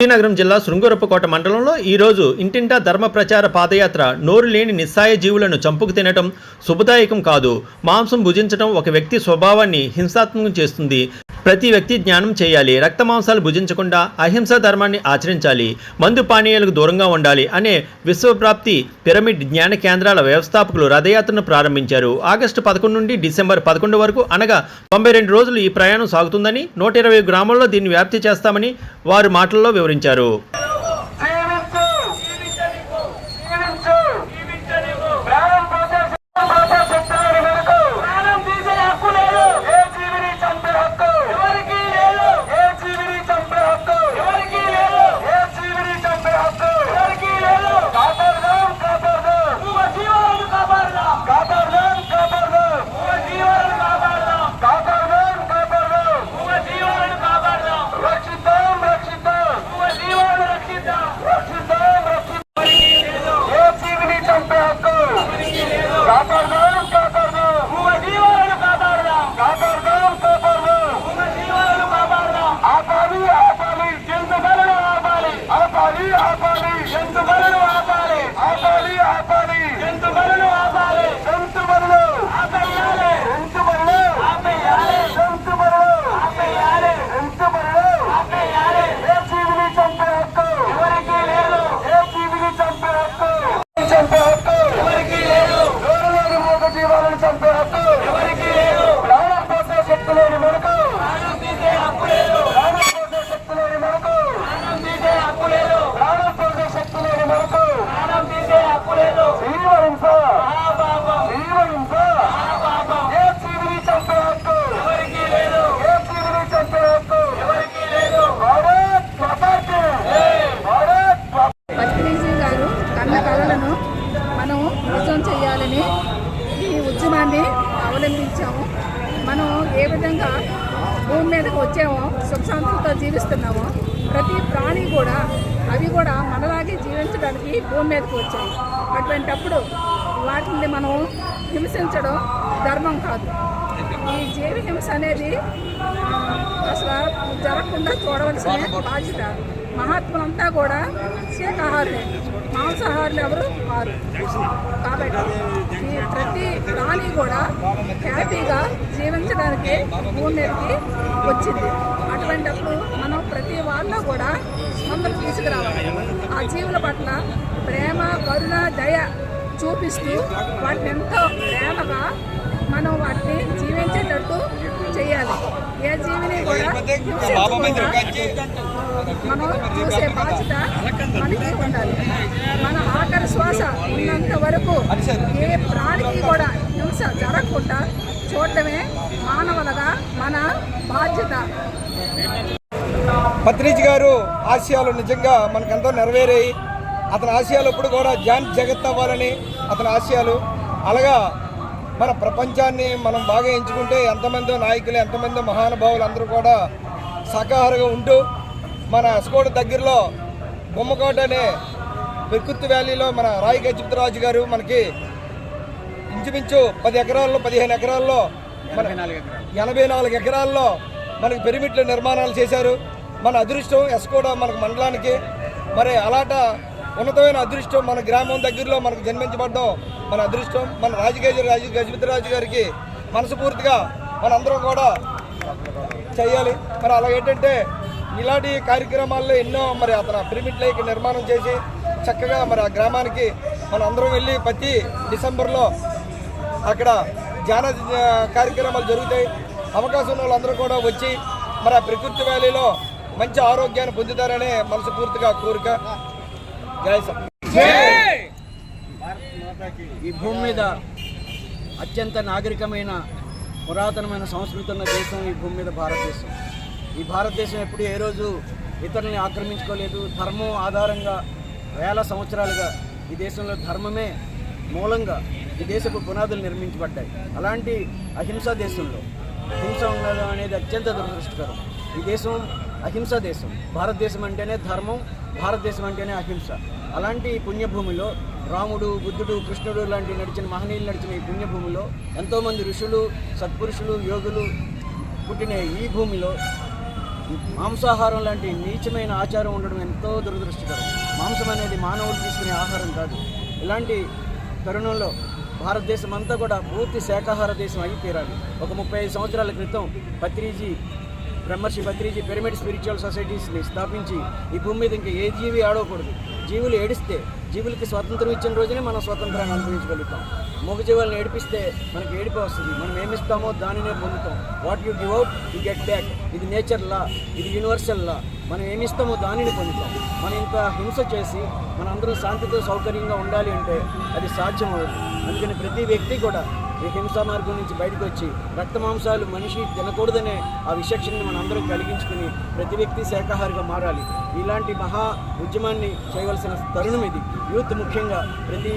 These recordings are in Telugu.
విజయనగరం జిల్లా శృంగరపుకోట మండలంలో ఈరోజు ఇంటింటా ధర్మ ప్రచార పాదయాత్ర నోరు లేని నిస్సాయ జీవులను చంపుకు తినటం శుభదాయకం కాదు. మాంసం భుజించడం ఒక వ్యక్తి స్వభావాన్ని హింసాత్మకం చేస్తుంది. ప్రతి వ్యక్తి జ్ఞానం చేయాలి రక్త మాంసాలు భుజించకుండా అహింసా ధర్మాన్ని ఆచరించాలి మందు పానీయాలకు దూరంగా ఉండాలి అనే విశ్వప్రాప్తి పిరమిడ్ జ్ఞాన కేంద్రాల వ్యవస్థాపకులు రథయాత్రను ప్రారంభించారు. ఆగస్టు పదకొండు నుండి డిసెంబర్ పదకొండు వరకు అనగా తొంభై రెండు రోజులు ఈ ప్రయాణం సాగుతుందని నూట ఇరవై గ్రామాల్లో దీన్ని వ్యాప్తి చేస్తామని వారి మాటల్లో వివరించారు. నిజం చేయాలని ఈ ఉద్యమాన్ని అవలంబించాము. మనం ఏ విధంగా భూమి మీదకి వచ్చామో సుఖశాంతులతో జీవిస్తున్నామో ప్రతి ప్రాణి కూడా అవి కూడా మనలాగే జీవించడానికి భూమి మీదకి వచ్చాయి. అటువంటప్పుడు వాటిని మనం హింసించడం ధర్మం కాదు. ఈ జీవి హింస అనేది అసలు జరగకుండా చూడవలసిన బాధ్యత. మహాత్ములంతా కూడా శాఖాహారులే మాంసాహారులు ఎవరు? వారు. కాబట్టి ఈ ప్రతి ప్రాణి కూడా హ్యాపీగా జీవించడానికి భూమి వచ్చింది. అటువంటప్పుడు మనం ప్రతి వాళ్ళలో కూడా స్పందన తీసుకురావాలి. ఆ జీవుల పట్ల ప్రేమ కరుణ దయ చూపిస్తూ వాటిని ఎంతో ప్రేమగా మనం వాటిని జీవించేటట్టు చేయాలి. ఏ జీవిని కూడా మనం చూసే బాధ్యత మనకి ఉండాలి. మన ఆఖరి శ్వాస ఉన్నంత వరకు ఏ ప్రాణికి కూడా హింస జరగకుండా చూడటమే మానవులుగా మన బాధ్యత. పత్రిజ్ గారు ఆశయాలు నిజంగా మనకెంతో నెరవేరాయి. అతని ఆశయాలు ఎప్పుడు కూడా జాన్ జగత్ అవ్వాలని అతని ఆశయాలు. అలాగా మన ప్రపంచాన్ని మనం బాగా ఎంచుకుంటే ఎంతమందో నాయకులు ఎంతమందో మహానుభావులు అందరూ కూడా శాకాహారంగా ఉంటూ మన ఎస్కోట దగ్గరలో బొమ్మకోట అనే పెర్కుత్తు వ్యాలీలో మన రాయి గజపతిరాజు గారు మనకి ఇంచుమించు పది ఎకరాల్లో పదిహేను ఎకరాల్లో మన ఎనభై నాలుగు ఎకరాల్లో మనకి పిరమిడ్ల నిర్మాణాలు చేశారు. మన అదృష్టం ఎస్కోడ మనకు మండలానికి. మరి అలాట ఉన్నతమైన అదృష్టం మన గ్రామం దగ్గరలో మనకు జన్మించబడ్డం మన అదృష్టం మన రాజగేజ రాజు గజపతి గారికి మనస్ఫూర్తిగా మనందరం కూడా చేయాలి. మరి అలా ఏంటంటే ఇలాంటి కార్యక్రమాల్లో ఎన్నో మరి అతను పిరమిడ్ లైక్ నిర్మాణం చేసి చక్కగా మరి ఆ గ్రామానికి మనం అందరం వెళ్ళి ప్రతి డిసెంబర్లో అక్కడ ధ్యాన కార్యక్రమాలు జరుగుతాయి. అవకాశం ఉన్న వాళ్ళందరూ కూడా వచ్చి మరి ఆ ప్రకృతి వ్యాలీలో మంచి ఆరోగ్యాన్ని పొందుతారనే మనస్ఫూర్తిగా కోరిక. ఈ భూమి మీద అత్యంత నాగరికమైన పురాతనమైన సంస్కృతి ఉన్న దేశం ఈ భూమి మీద భారతదేశం. ఈ భారతదేశం ఎప్పుడు ఏ రోజు ఇతరుల్ని ఆక్రమించుకోలేదు. ధర్మం ఆధారంగా వేల సంవత్సరాలుగా ఈ దేశంలో ధర్మమే మూలంగా ఈ దేశపు పునాదులు నిర్మించబడ్డాయి. అలాంటి అహింసా దేశంలో హింస ఉండడం అనేది అత్యంత దురదృష్టకరం. ఈ దేశం అహింసా దేశం. భారతదేశం అంటేనే ధర్మం భారతదేశం అంటేనే అహింస. అలాంటి పుణ్యభూమిలో రాముడు బుద్ధుడు కృష్ణుడు లాంటి నడిచిన మహనీయులు నడిచిన ఈ పుణ్యభూమిలో ఎంతోమంది ఋషులు సత్పురుషులు యోగులు పుట్టిన ఈ భూమిలో మాంసాహారం లాంటి నీచమైన ఆచారం ఉండడం ఎంతో దురదృష్టకరం. మాంసం అనేది మానవుడు తీసుకునే ఆహారం కాదు. ఇలాంటి తరుణంలో భారతదేశం అంతా కూడా పూర్తి శాకాహార దేశం అయి తీరాలి. ఒక ముప్పై ఐదు సంవత్సరాల క్రితం పత్రిజీ బ్రహ్మర్షి పత్రిజీ పిరమిడ్ స్పిరిచువల్ సొసైటీస్ని స్థాపించి ఈ భూమి మీద ఇంకా ఏ జీవి ఆడకూడదు. జీవులు ఏడిస్తే జీవులకి స్వాతంత్రం ఇచ్చిన రోజునే మనం స్వాతంత్రాన్ని అనుభవించగలుగుతాం. మూగ జీవులను ఏడిపిస్తే మనకి ఏడిపి వస్తుంది. మనం ఏమిస్తామో దానినే పొందుతాం. What you give out you get back ఇది నేచర్ లా ఇది యూనివర్సల్ లా మనం ఏమిస్తామో దానిని పొందుతాం. మనం ఇంత హింస చేసి మనందరం శాంతితో సౌకర్యంగా ఉండాలి అంటే అది సాధ్యం అవ్వదు అందుకని ప్రతి వ్యక్తి కూడా ఈ హింసా మార్గం నుంచి బయటకు వచ్చి రక్త మాంసాలు మనిషి తినకూడదనే ఆ విశక్షణని మనం అందరం కలిగించుకుని ప్రతి వ్యక్తి శాఖాహారిగా మారాలి. ఇలాంటి మహా ఉద్యమాన్ని చేయవలసిన తరుణం ఇది. యూత్ ముఖ్యంగా ప్రతి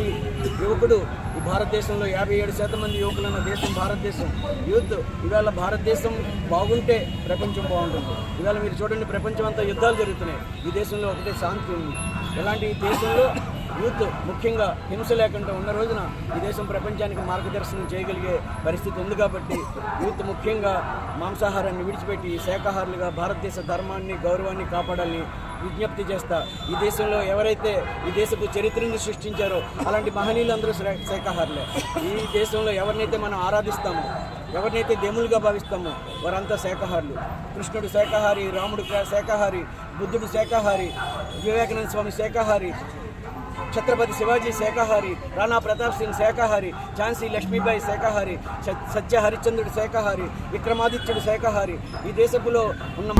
యువకుడు ఈ భారతదేశంలో యాభై ఏడు శాతం మంది యువకులున్న దేశం భారతదేశం. యూత్ ఇవాళ భారతదేశం బాగుంటే ప్రపంచం బాగుంటుంది. ఇవాళ మీరు చూడండి ప్రపంచం అంతా యుద్ధాలు జరుగుతున్నాయి. ఈ దేశంలో ఒకటే శాంతి ఉంది. ఇలాంటి ఈ దేశంలో యూత్ ముఖ్యంగా హింస లేకుండా ఉన్న రోజున ఈ దేశం ప్రపంచానికి మార్గదర్శనం చేయగలిగే పరిస్థితి ఉంది కాబట్టి యూత్ ముఖ్యంగా మాంసాహారాన్ని విడిచిపెట్టి శాకాహారులుగా భారతదేశ ధర్మాన్ని గౌరవాన్ని కాపాడాలని విజ్ఞప్తి చేస్తా. ఈ దేశంలో ఎవరైతే ఈ దేశపు చరిత్రను సృష్టించారో అలాంటి మహనీయులందరూ శాఖాహారులే శాకాహారులే. ఈ దేశంలో ఎవరినైతే మనం ఆరాధిస్తామో ఎవరినైతే దేవులుగా భావిస్తామో వారంతా శాకాహారులు. కృష్ణుడు శాకాహారి రాముడు శాఖాహారి శాకాహారి బుద్ధుడు శాకాహారి వివేకానంద స్వామి శాకాహారి ఛత్రపతి శివాజీ శాఖాహారి రాణా ప్రతాప్ సింగ్ శాఖాహారి ఝాన్సీ లక్ష్మీబాయి శాఖాహారి సత్య హరిశ్చంద్రుడు శాఖాహారి విక్రమాదిత్యుడు శాఖాహారి ఈ దేశపులో ఉన్న